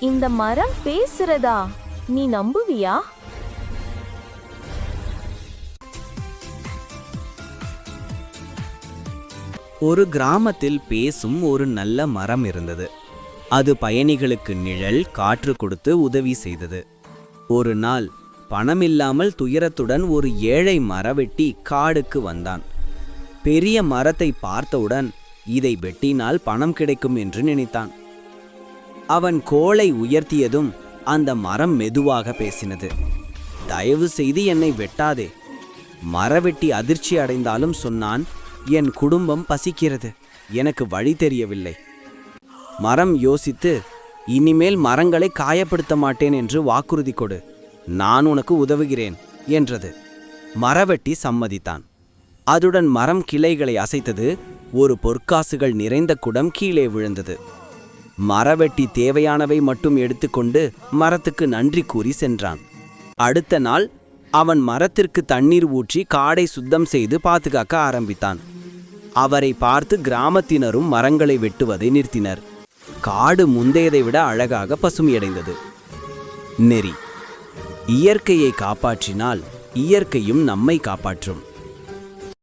இந்த மரம் பேசுறதா? நீ நம்புவியா? ஒரு கிராமத்தில் பேசும் ஒரு நல்ல மரம் இருந்தது. அது பயணிகளுக்கு நிழல் காற்று கொடுத்து உதவி செய்தது. ஒரு நாள் பணமில்லாமல் துயரத்துடன் ஒரு ஏழை மரவெட்டி காடுக்கு வந்தான். பெரிய மரத்தை பார்த்தவுடன் இதை வெட்டினால் பணம் கிடைக்கும் என்று நினைத்தான். அவன் கோலை உயர்த்தியதும் அந்த மரம் மெதுவாக பேசினது. தயவு செய்து என்னை வெட்டாதே. மரவெட்டி அதிர்ச்சி அடைந்தாலும் சொன்னான் என் குடும்பம் பசிக்கிறது. எனக்கு வழி தெரியவில்லை. மரம் யோசித்து இனிமேல் மரங்களை காயப்படுத்த மாட்டேன் என்று வாக்குறுதி கொடு. நான் உனக்கு உதவுகிறேன் என்றது. மரவெட்டி சம்மதித்தான். அதுடன் மரம் கிளைகளை அசைத்தது. ஒரு பொற்காசுகள் நிறைந்த குடம் கீழே விழுந்தது. மரவெட்டி தேவையானவை மட்டும் எடுத்துக்கொண்டு மரத்துக்கு நன்றி கூறி சென்றான். அடுத்த நாள் அவன் மரத்திற்கு தண்ணீர் ஊற்றி காடை சுத்தம் செய்து பாதுகாக்க ஆரம்பித்தான். அவரை பார்த்து கிராமத்தினரும் மரங்களை வெட்டுவதை நிறுத்தினர். காடு முந்தையதை விட அழகாக பசுமையடைந்தது. நெறி இயற்கையை காப்பாற்றினால் இயற்கையும் நம்மை காப்பாற்றும்.